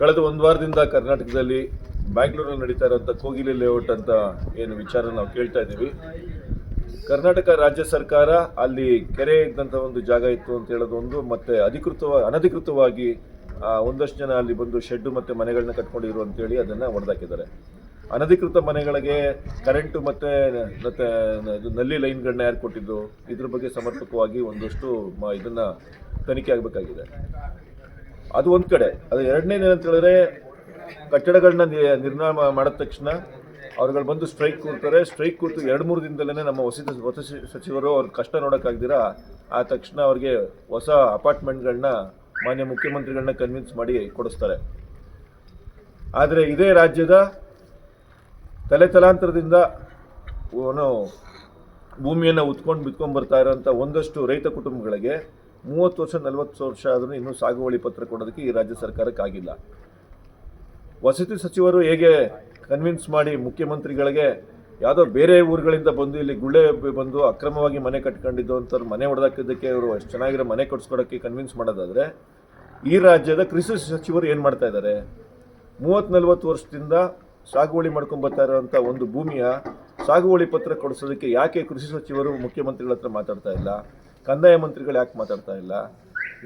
ಕಳೆದ ಒಂದು ವಾರದಿಂದ ಕರ್ನಾಟಕದಲ್ಲಿ ಬ್ಯಾಂಗ್ಳೂರಲ್ಲಿ ನಡೀತಾ ಇರೋಂಥ ಕೋಗಿಲೆ ಲೇಔಟ್ ಅಂತ ಏನು ವಿಚಾರ ನಾವು ಕೇಳ್ತಾ ಇದ್ದೀವಿ. ಕರ್ನಾಟಕ ರಾಜ್ಯ ಸರ್ಕಾರ ಅಲ್ಲಿ ಕೆರೆ ಇದ್ದಂಥ ಒಂದು ಜಾಗ ಇತ್ತು ಅಂತ ಹೇಳೋದು ಒಂದು ಮತ್ತೆ ಅಧಿಕೃತವಾಗಿ ಅನಧಿಕೃತವಾಗಿ ಒಂದಷ್ಟು ಜನ ಅಲ್ಲಿ ಬಂದು ಶೆಡ್ಡು ಮತ್ತು ಮನೆಗಳನ್ನ ಕಟ್ಕೊಂಡಿರು ಅಂತೇಳಿ ಅದನ್ನು ಹೊಡೆದಾಕಿದ್ದಾರೆ. ಅನಧಿಕೃತ ಮನೆಗಳಿಗೆ ಕರೆಂಟು ಮತ್ತು, ಮತ್ತೆ ನಲ್ಲಿ ಲೈನ್ಗಳನ್ನ ಯಾರು ಕೊಟ್ಟಿದ್ದು, ಇದ್ರ ಬಗ್ಗೆ ಸಮರ್ಪಕವಾಗಿ ಒಂದಷ್ಟು ಇದನ್ನ ತನಿಖೆ ಆಗಬೇಕಾಗಿದೆ. ಅದು ಒಂದು ಕಡೆ. ಅದು ಎರಡನೇದು ಏನಂತ ಹೇಳಿದ್ರೆ ಕಟ್ಟಡಗಳನ್ನ ನಿರ್ಮಾಣ ಮಾಡಿದ ತಕ್ಷಣ ಅವ್ರುಗಳು ಬಂದು ಸ್ಟ್ರೈಕ್ ಕೂರ್ತಾರೆ. ಸ್ಟ್ರೈಕ್ ಕೂತು ಎರಡು ಮೂರು ದಿನದಲ್ಲೇ ನಮ್ಮ ವಸತಿ ವಸತಿ ಸಚಿವರು ಅವ್ರ ಕಷ್ಟ ನೋಡೋಕ್ಕಾಗ್ದಿರಾ ಆ ತಕ್ಷಣ ಅವ್ರಿಗೆ ಹೊಸ ಅಪಾರ್ಟ್ಮೆಂಟ್ಗಳನ್ನ ಮಾನ್ಯ ಮುಖ್ಯಮಂತ್ರಿಗಳನ್ನ ಕನ್ವಿನ್ಸ್ ಮಾಡಿ ಕೊಡಿಸ್ತಾರೆ. ಆದರೆ ಇದೇ ರಾಜ್ಯದ ತಲೆ ತಲಾಂತರದಿಂದ ಭೂಮಿಯನ್ನು ಉತ್ಕೊಂಡು ಬಿತ್ಕೊಂಡು ಬರ್ತಾ ಇರೋಂಥ ಒಂದಷ್ಟು ರೈತ ಕುಟುಂಬಗಳಿಗೆ ಮೂವತ್ತು ವರ್ಷ, ನಲವತ್ತು ವರ್ಷ ಆದರೂ ಇನ್ನೂ ಸಾಗುವಳಿ ಪತ್ರ ಕೊಡೋದಕ್ಕೆ ಈ ರಾಜ್ಯ ಸರ್ಕಾರಕ್ಕಾಗಿಲ್ಲ ವಸತಿ ಸಚಿವರು ಹೇಗೆ ಕನ್ವಿನ್ಸ್ ಮಾಡಿ ಮುಖ್ಯಮಂತ್ರಿಗಳಿಗೆ ಯಾವುದೋ ಬೇರೆ ಊರುಗಳಿಂದ ಬಂದು ಇಲ್ಲಿ ಗುಳ್ಳೆ ಬಂದು ಅಕ್ರಮವಾಗಿ ಮನೆ ಕಟ್ಕೊಂಡಿದ್ದು ಅಂತವ್ರು ಮನೆ ಹೊಡೆದಾಕಿದ್ದಕ್ಕೆ ಅವರು ಅಷ್ಟು ಚೆನ್ನಾಗಿರೋ ಮನೆ ಕೊಡಿಸ್ಕೊಡೋಕ್ಕೆ ಕನ್ವಿನ್ಸ್ ಮಾಡೋದಾದರೆ ಈ ರಾಜ್ಯದ ಕೃಷಿ ಸಚಿವರು ಏನು ಮಾಡ್ತಾ ಇದ್ದಾರೆ? ಮೂವತ್ತು ನಲ್ವತ್ತು ವರ್ಷದಿಂದ ಸಾಗುವಳಿ ಮಾಡ್ಕೊಂಬರ್ತಾ ಇರೋಂಥ ಒಂದು ಭೂಮಿಯ ಸಾಗುವಳಿ ಪತ್ರ ಕೊಡಿಸೋದಕ್ಕೆ ಯಾಕೆ ಕೃಷಿ ಸಚಿವರು ಮುಖ್ಯಮಂತ್ರಿಗಳ ಹತ್ರ ಮಾತಾಡ್ತಾ ಇಲ್ಲ? ಕಂದಾಯ ಮಂತ್ರಿಗಳು ಯಾಕೆ ಮಾತಾಡ್ತಾ ಇಲ್ಲ?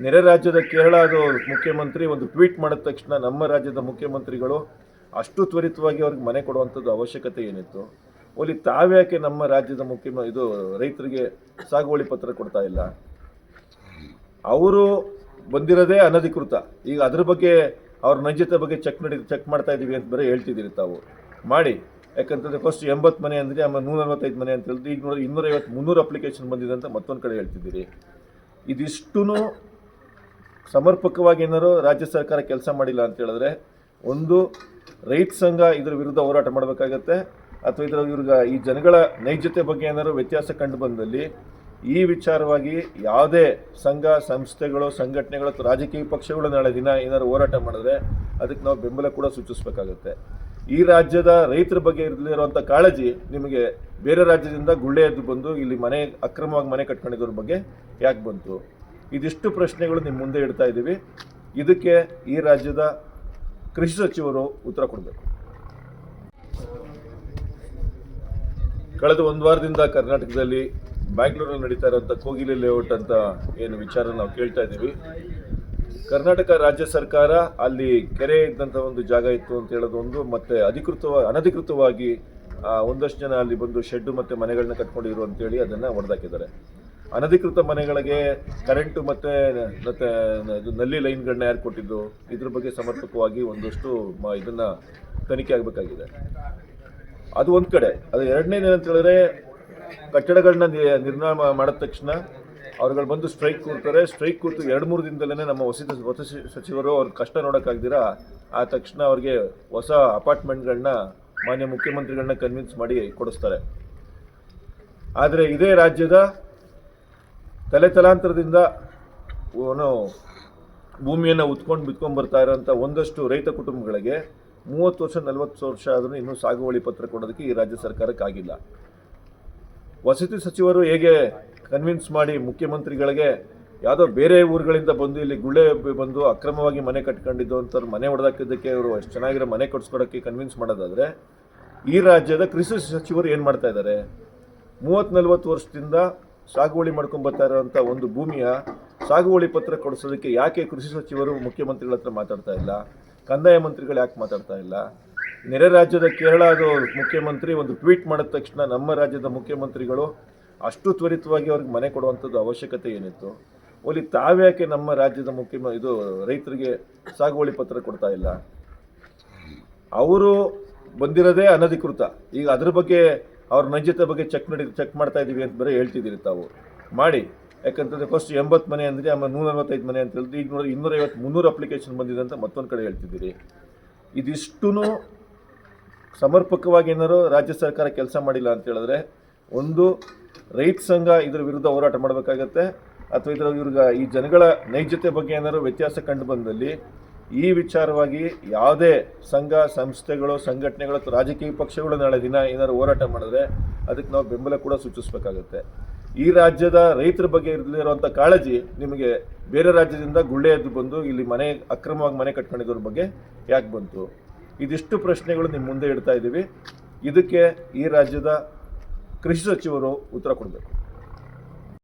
ನೆರೆ ರಾಜ್ಯದ ಕೇರಳದ ಮುಖ್ಯಮಂತ್ರಿ ಒಂದು ಟ್ವೀಟ್ ಮಾಡಿದ ತಕ್ಷಣ ನಮ್ಮ ರಾಜ್ಯದ ಮುಖ್ಯಮಂತ್ರಿಗಳು ಅಷ್ಟು ತ್ವರಿತವಾಗಿ ಅವ್ರಿಗೆ ಮನೆ ಕೊಡುವಂಥದ್ದು ಅವಶ್ಯಕತೆ ಏನಿತ್ತು? ಒಲಿ ತಾವ್ಯಾಕೆ ನಮ್ಮ ರಾಜ್ಯದ ಮುಖ್ಯ ಇದು ರೈತರಿಗೆ ಸಾಗುವಳಿ ಪತ್ರ ಕೊಡ್ತಾ ಇಲ್ಲ? ಅವರು ಬಂದಿರೋದೇ ಅನಧಿಕೃತ. ಈಗ ಅದ್ರ ಬಗ್ಗೆ ಅವ್ರ ನೈಜತೆ ಬಗ್ಗೆ ಚೆಕ್ ನಡಿ ಚೆಕ್ ಮಾಡ್ತಾ ಇದ್ದೀವಿ ಅಂತ ಬರೀ ಹೇಳ್ತಿದ್ದೀರಿ ತಾವು. ಮಾಡಿ. ಯಾಕಂತಂದ್ರೆ ಫಸ್ಟ್ ಎಂಬತ್ತು ಮನೆ ಅಂದರೆ ಆಮೇಲೆ ನೂರ ನಲವತ್ತೈದು ಮನೆ ಅಂತ ಹೇಳಿದ್ರೆ ಈಗ ನೋಡಿ ಇನ್ನೂರೈವತ್ತು ಮುನ್ನೂರು ಅಪ್ಲಿಕೇಶನ್ ಬಂದಿದೆ ಅಂತ ಮತ್ತೊಂದು ಕಡೆ ಹೇಳ್ತಿದ್ದೀರಿ. ಇದಿಷ್ಟೂ ಸಮರ್ಪಕವಾಗಿ ಏನಾರು ರಾಜ್ಯ ಸರ್ಕಾರ ಕೆಲಸ ಮಾಡಿಲ್ಲ ಅಂತ ಹೇಳಿದ್ರೆ, ಒಂದು ರೈತ ಸಂಘ ಇದರ ವಿರುದ್ಧ ಹೋರಾಟ ಮಾಡಬೇಕಾಗತ್ತೆ, ಅಥವಾ ಇದರ ಇವ್ರಿಗೆ ಈ ಜನಗಳ ನೈಜತೆ ಬಗ್ಗೆ ಏನಾದ್ರು ವ್ಯತ್ಯಾಸ ಕಂಡು ಬಂದಲ್ಲಿ, ಈ ವಿಚಾರವಾಗಿ ಯಾವುದೇ ಸಂಘ, ಸಂಸ್ಥೆಗಳು, ಸಂಘಟನೆಗಳು ಅಥವಾ ರಾಜಕೀಯ ಪಕ್ಷಗಳು ನಾಳೆ ದಿನ ಏನಾದ್ರು ಹೋರಾಟ ಮಾಡಿದ್ರೆ, ಅದಕ್ಕೆ ನಾವು ಬೆಂಬಲ ಕೂಡ ಸೂಚಿಸಬೇಕಾಗತ್ತೆ. ಈ ರಾಜ್ಯದ ರೈತರ ಬಗ್ಗೆ ಇರಲಿರುವಂಥ ಕಾಳಜಿ ನಿಮಗೆ ಬೇರೆ ರಾಜ್ಯದಿಂದ ಗುಳ್ಳೆ ಎದ್ದು ಬಂದು ಇಲ್ಲಿ ಮನೆ ಅಕ್ರಮವಾಗಿ ಮನೆ ಕಟ್ಕೊಂಡಿದ್ದವ್ರ ಬಗ್ಗೆ ಯಾಕೆ ಬಂತು? ಇದಿಷ್ಟು ಪ್ರಶ್ನೆಗಳು ನಿಮ್ಮ ಮುಂದೆ ಇಡ್ತಾ ಇದ್ದೀವಿ. ಇದಕ್ಕೆ ಈ ರಾಜ್ಯದ ಕೃಷಿ ಸಚಿವರು ಉತ್ತರ ಕೊಡಬೇಕು. ಕಳೆದ ಒಂದು ವಾರದಿಂದ ಕರ್ನಾಟಕದಲ್ಲಿ ಬ್ಯಾಂಗ್ಳೂರಲ್ಲಿ ನಡೀತಾ ಇರೋಂಥ ಕೋಗಿಲೆ ಲೇಔಟ್ ಅಂತ ಏನು ವಿಚಾರ ನಾವು ಕೇಳ್ತಾ ಇದ್ದೀವಿ. ಕರ್ನಾಟಕ ರಾಜ್ಯ ಸರ್ಕಾರ ಅಲ್ಲಿ ಕೆರೆ ಇದ್ದಂಥ ಒಂದು ಜಾಗ ಇತ್ತು ಅಂತ ಹೇಳೋದು ಒಂದು, ಮತ್ತೆ ಅಧಿಕೃತವಾಗಿ ಅನಧಿಕೃತವಾಗಿ ಒಂದಷ್ಟು ಜನ ಅಲ್ಲಿ ಬಂದು ಶೆಡ್ ಮತ್ತೆ ಮನೆಗಳನ್ನ ಕಟ್ಕೊಂಡಿರು ಅಂತೇಳಿ ಅದನ್ನ ಹೊಡೆದಾಕಿದ್ದಾರೆ. ಅನಧಿಕೃತ ಮನೆಗಳಿಗೆ ಕರೆಂಟು ಮತ್ತೆ ಮತ್ತೆ ನಲ್ಲಿ ಲೈನ್ಗಳನ್ನ ಯಾರು ಕೊಟ್ಟಿದ್ದು, ಇದ್ರ ಬಗ್ಗೆ ಸಮರ್ಪಕವಾಗಿ ಒಂದಷ್ಟು ಮ- ಇದನ್ನ ತನಿಖೆ ಆಗಬೇಕಾಗಿದೆ. ಅದು ಒಂದು ಕಡೆ. ಅದು ಎರಡನೇದೇನಂತ ಹೇಳಿದ್ರೆ ಕಟ್ಟಡಗಳನ್ನ ನಿರ್ಮಾಣ ಮಾಡಿದ ತಕ್ಷಣ ಅವ್ರುಗಳು ಬಂದು ಸ್ಟ್ರೈಕ್ ಕೂರ್ತಾರೆ. ಸ್ಟ್ರೈಕ್ ಕೂತು ಎರಡು ಮೂರು ದಿನದಲ್ಲೇ ನಮ್ಮ ವಸತಿ ವಸತಿ ಸಚಿವರು ಅವ್ರ ಕಷ್ಟ ನೋಡೋಕ್ಕಾಗ್ದಿರ ಆ ತಕ್ಷಣ ಅವ್ರಿಗೆ ಹೊಸ ಅಪಾರ್ಟ್ಮೆಂಟ್ಗಳನ್ನ ಮಾನ್ಯ ಮುಖ್ಯಮಂತ್ರಿಗಳನ್ನ ಕನ್ವಿನ್ಸ್ ಮಾಡಿ ಕೊಡಿಸ್ತಾರೆ. ಆದರೆ ಇದೇ ರಾಜ್ಯದ ತಲೆ ತಲಾಂತರದಿಂದ ಭೂಮಿಯನ್ನು ಉತ್ಕೊಂಡು ಬಿತ್ಕೊಂಡು ಬರ್ತಾ ಇರೋಂಥ ಒಂದಷ್ಟು ರೈತ ಕುಟುಂಬಗಳಿಗೆ ಮೂವತ್ತು ವರ್ಷ, ನಲವತ್ತು ವರ್ಷ ಆದರೂ ಇನ್ನೂ ಸಾಗುವಳಿ ಪತ್ರ ಕೊಡೋದಕ್ಕೆ ಈ ರಾಜ್ಯ ಸರ್ಕಾರಕ್ಕಾಗಿಲ್ಲ. ವಸತಿ ಸಚಿವರು ಹೇಗೆ ಕನ್ವಿನ್ಸ್ ಮಾಡಿ ಮುಖ್ಯಮಂತ್ರಿಗಳಿಗೆ ಯಾವುದೋ ಬೇರೆ ಊರುಗಳಿಂದ ಬಂದು ಇಲ್ಲಿ ಗುಳ್ಳೆ ಬಂದು ಅಕ್ರಮವಾಗಿ ಮನೆ ಕಟ್ಕೊಂಡಿದ್ದು ಅಂತವ್ರು ಮನೆ ಹೊಡೆದಾಕಿದ್ದಕ್ಕೆ ಅವರು ಅಷ್ಟು ಚೆನ್ನಾಗಿರೋ ಮನೆ ಕೊಡಿಸ್ಕೊಡೋಕ್ಕೆ ಕನ್ವಿನ್ಸ್ ಮಾಡೋದಾದರೆ ಈ ರಾಜ್ಯದ ಕೃಷಿ ಸಚಿವರು ಏನು ಮಾಡ್ತಾ ಇದ್ದಾರೆ ಮೂವತ್ತು ನಲವತ್ತು ವರ್ಷದಿಂದ ಸಾಗುವಳಿ ಮಾಡ್ಕೊಂಡು ಬರ್ತಾ ಇರೋಂಥ ಒಂದು ಭೂಮಿಯ ಸಾಗುವಳಿ ಪತ್ರ ಕೊಡಿಸೋದಕ್ಕೆ ಯಾಕೆ ಕೃಷಿ ಸಚಿವರು ಮುಖ್ಯಮಂತ್ರಿಗಳ ಹತ್ರ ಮಾತಾಡ್ತಾ ಇಲ್ಲ? ಕಂದಾಯ ಮಂತ್ರಿಗಳು ಯಾಕೆ ಮಾತಾಡ್ತಾ ಇಲ್ಲ? ನೆರೆ ರಾಜ್ಯದ ಕೇರಳದ ಮುಖ್ಯಮಂತ್ರಿ ಒಂದು ಟ್ವೀಟ್ ಮಾಡಿದ ತಕ್ಷಣ ನಮ್ಮ ರಾಜ್ಯದ ಮುಖ್ಯಮಂತ್ರಿಗಳು ಅಷ್ಟು ತ್ವರಿತವಾಗಿ ಅವ್ರಿಗೆ ಮನೆ ಕೊಡುವಂಥದ್ದು ಅವಶ್ಯಕತೆ ಏನಿತ್ತು? ಒಲಿ ತಾವ್ಯಾಕೆ ನಮ್ಮ ರಾಜ್ಯದ ಮುಖ್ಯ ಇದು ರೈತರಿಗೆ ಸಾಗುವಳಿ ಪತ್ರ ಕೊಡ್ತಾ ಇಲ್ಲ? ಅವರು ಬಂದಿರೋದೇ ಅನಧಿಕೃತ. ಈಗ ಅದ್ರ ಬಗ್ಗೆ ಅವ್ರ ನೈಜತೆ ಬಗ್ಗೆ ಚೆಕ್ ನಡಿ ಚೆಕ್ ಮಾಡ್ತಾ ಇದ್ದೀವಿ ಅಂತ ಬರೀ ಹೇಳ್ತಿದ್ದೀರಿ ತಾವು. ಮಾಡಿ. ಯಾಕಂತಂದ್ರೆ ಫಸ್ಟ್ ಎಂಬತ್ತು ಮನೆ ಅಂದರೆ ಆಮೇಲೆ ನೂರ ನಲವತ್ತೈದು ಮನೆ ಅಂತ ಹೇಳಿದ್ರೆ ಈಗ ನೋಡಿ ಇನ್ನೂರೈವತ್ತು ಮುನ್ನೂರು ಅಪ್ಲಿಕೇಶನ್ ಬಂದಿದೆ ಅಂತ ಮತ್ತೊಂದು ಕಡೆ ಹೇಳ್ತಿದ್ದೀರಿ. ಇದಿಷ್ಟೂ ಸಮರ್ಪಕವಾಗಿ ಏನಾರು ರಾಜ್ಯ ಸರ್ಕಾರ ಕೆಲಸ ಮಾಡಿಲ್ಲ ಅಂತ ಹೇಳಿದ್ರೆ, ಒಂದು ರೈತ ಸಂಘ ಇದರ ವಿರುದ್ಧ ಹೋರಾಟ ಮಾಡಬೇಕಾಗತ್ತೆ ಅಥವಾ ಇದರ ಇವ್ರಿಗೆ ಈ ಜನಗಳ ನೈಜತೆ ಬಗ್ಗೆ ಏನಾದರೂ ವ್ಯತ್ಯಾಸ ಕಂಡು ಬಂದಲ್ಲಿ ಈ ವಿಚಾರವಾಗಿ ಯಾವುದೇ ಸಂಘ, ಸಂಸ್ಥೆಗಳು, ಸಂಘಟನೆಗಳು ಅಥವಾ ರಾಜಕೀಯ ಪಕ್ಷಗಳು ನಾಳೆ ದಿನ ಏನಾದ್ರು ಹೋರಾಟ ಮಾಡಿದ್ರೆ ಅದಕ್ಕೆ ನಾವು ಬೆಂಬಲ ಕೂಡ ಸೂಚಿಸಬೇಕಾಗುತ್ತೆ. ಈ ರಾಜ್ಯದ ರೈತರ ಬಗ್ಗೆ ಇರಲಿರುವಂಥ ಕಾಳಜಿ ನಿಮಗೆ ಬೇರೆ ರಾಜ್ಯದಿಂದ ಗುಳ್ಳೆ ಎದ್ದು ಬಂದು ಇಲ್ಲಿ ಮನೆ, ಅಕ್ರಮವಾಗಿ ಮನೆ ಕಟ್ಕೊಂಡಿದ್ದವ್ರ ಬಗ್ಗೆ ಯಾಕೆ ಬಂತು? ಇದಿಷ್ಟು ಪ್ರಶ್ನೆಗಳು ನಿಮ್ಮ ಮುಂದೆ ಇಡ್ತಾ ಇದ್ದೀವಿ. ಇದಕ್ಕೆ ಈ ರಾಜ್ಯದ ಕೃಷಿ ಸಚಿವರು ಉತ್ತರ ಕೊಡಬೇಕು